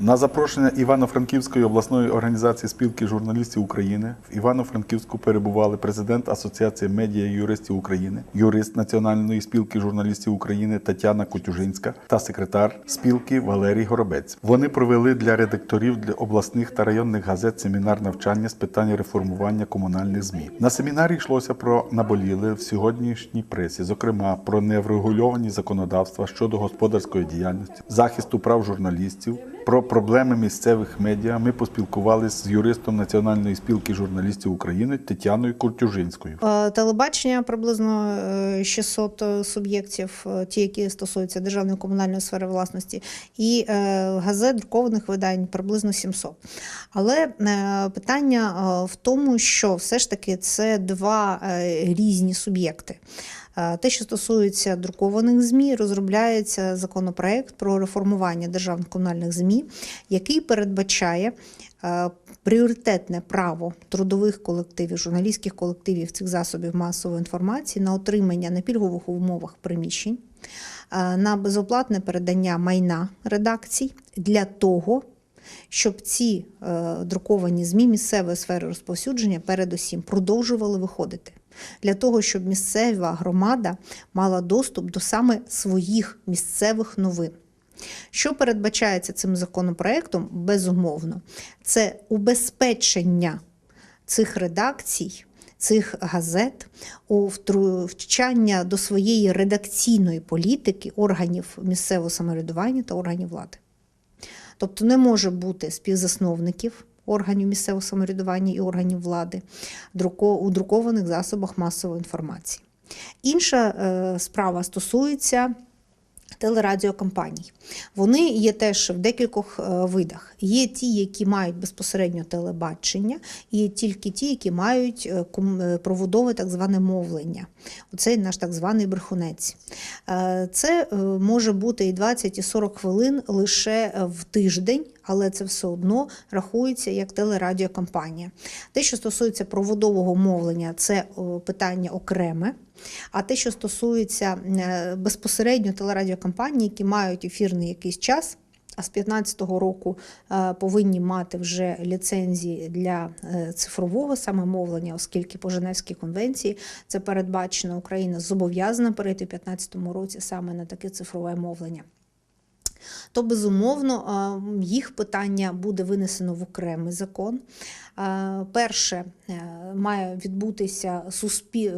На запрошення Івано-Франківської обласної організації спілки журналістів України в Івано-Франківську перебували президент Асоціації медіа юристів України, юрист Національної спілки журналістів України Тетяна Кутюжинська та секретар спілки Валерій Горобець. Вони провели для редакторів для обласних та районних газет семінар навчання з питань реформування комунальних змі. На семінарі йшлося про наболіле в сьогоднішній пресі, зокрема про неврегульовані законодавства щодо господарської діяльності, захисту прав журналістів. Про проблеми місцевих медіа ми поспілкувалися з юристом Національної спілки журналістів України Тетяною Куртюжинською. Е, Телебачення приблизно е, 600 суб'єктів, е, ті, які стосуються державної комунальної сфери власності, і е, газет друкованих видань приблизно 700. Але е, питання е, в тому, що все ж таки це два е, різні суб'єкти. Е, Те, що стосується друкованих ЗМІ, розробляється законопроект про реформування державних комунальних ЗМІ, який передбачає е, пріоритетне право трудових колективів, журналістських колективів цих засобів масової інформації на отримання на пільгових умовах приміщень, е, на безоплатне передання майна редакцій для того, щоб ці е, друковані ЗМІ місцевої сфери розповсюдження передусім продовжували виходити. Для того, щоб місцева громада мала доступ до саме своїх місцевих новин. Що передбачається цим законопроектом, безумовно, це убезпечення цих редакцій, цих газет, у втру- вчання до своєї редакційної політики органів місцевого самоврядування та органів влади. Тобто не може бути співзасновників органів місцевого самоврядування і органів влади у друкованих засобах масової інформації. Інша е, справа стосується телерадіокомпаній. Вони є теж в декількох е, видах. Є ті, які мають безпосередньо телебачення, і є тільки ті, які мають е, е, проводове так зване мовлення. Оцей наш так званий брехунець. Це може бути і 20, і 40 хвилин лише в тиждень, але це все одно рахується як телерадіокомпанія. Те, що стосується проводового мовлення, це питання окреме. А те, що стосується е, безпосередньо телерадіокомпаній, які мають ефірний якийсь час, а з 2015 року е, повинні мати вже ліцензії для е, цифрового саме мовлення, оскільки по Женевській конвенції це передбачено, Україна зобов'язана перейти в 2015 році саме на таке цифрове мовлення то безумовно їх питання буде винесено в окремий закон. Перше е, має відбутися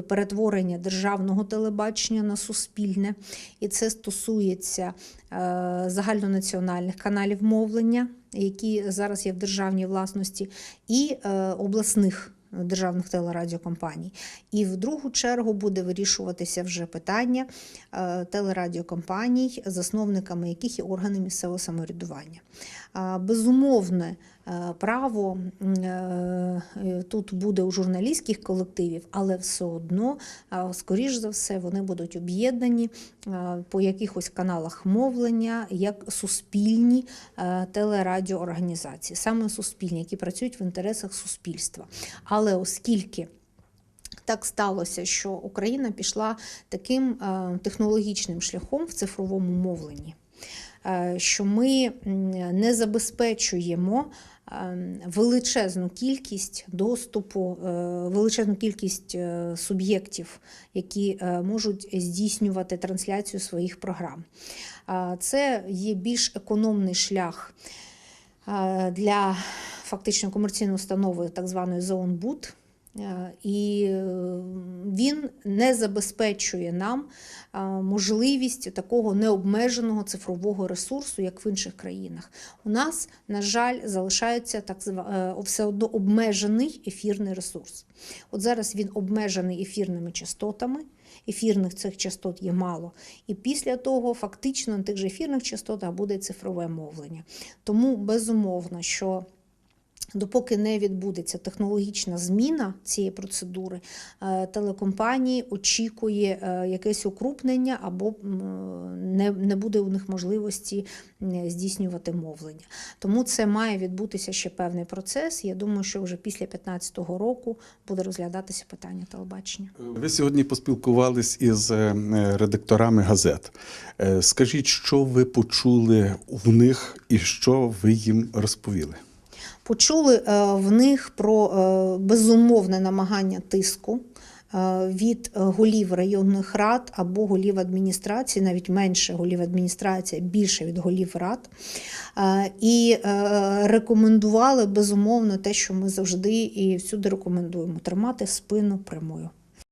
перетворення державного телебачення на суспільне, і це стосується е, загальнонаціональних каналів мовлення, які зараз є в державній власності, і е, обласних державних телерадіокомпаній. І в другу чергу буде вирішуватися вже питання е, телерадіокомпаній, засновниками яких є органи місцевого самоврядування. Безумовне право м, е, е, тут буде у журналістських колективів, але все одно, е, скоріш за все, вони будуть об'єднані е, по якихось каналах мовлення як суспільні е, телерадіоорганізації, саме суспільні, які працюють в інтересах суспільства. Але оскільки так сталося, що Україна пішла таким е, технологічним шляхом в цифровому мовленні, е, що ми не забезпечуємо е, величезну кількість доступу, е, величезну кількість е, суб'єктів, які е, можуть здійснювати трансляцію своїх програм. Це є більш економний шлях е, для фактично комерційної установи так званої. Е, І е, він не забезпечує нам е, можливість такого необмеженого цифрового ресурсу, як в інших країнах. У нас, на жаль, залишається так е, все одно обмежений ефірний ресурс. От зараз він обмежений ефірними частотами. Ефірних цих частот є мало. І після того, фактично, на тих же ефірних частотах буде цифрове мовлення. Тому безумовно, що Допоки не відбудеться технологічна зміна цієї процедури, е, телекомпанії очікує е, якесь укрупнення або не, буде у них можливості здійснювати мовлення. Тому це має відбутися ще певний процес. Я думаю, що вже після 2015 року буде розглядатися питання телебачення. Ви сьогодні поспілкувались із е, редакторами газет. Скажіть, що ви почули в них і що ви їм розповіли? Почули е, в них про е, безумовне намагання тиску е, від голів районних рад або голів адміністрації, навіть менше голів адміністрації, більше від голів рад. І рекомендували безумовно те, що ми завжди і всюди рекомендуємо тримати спину прямою.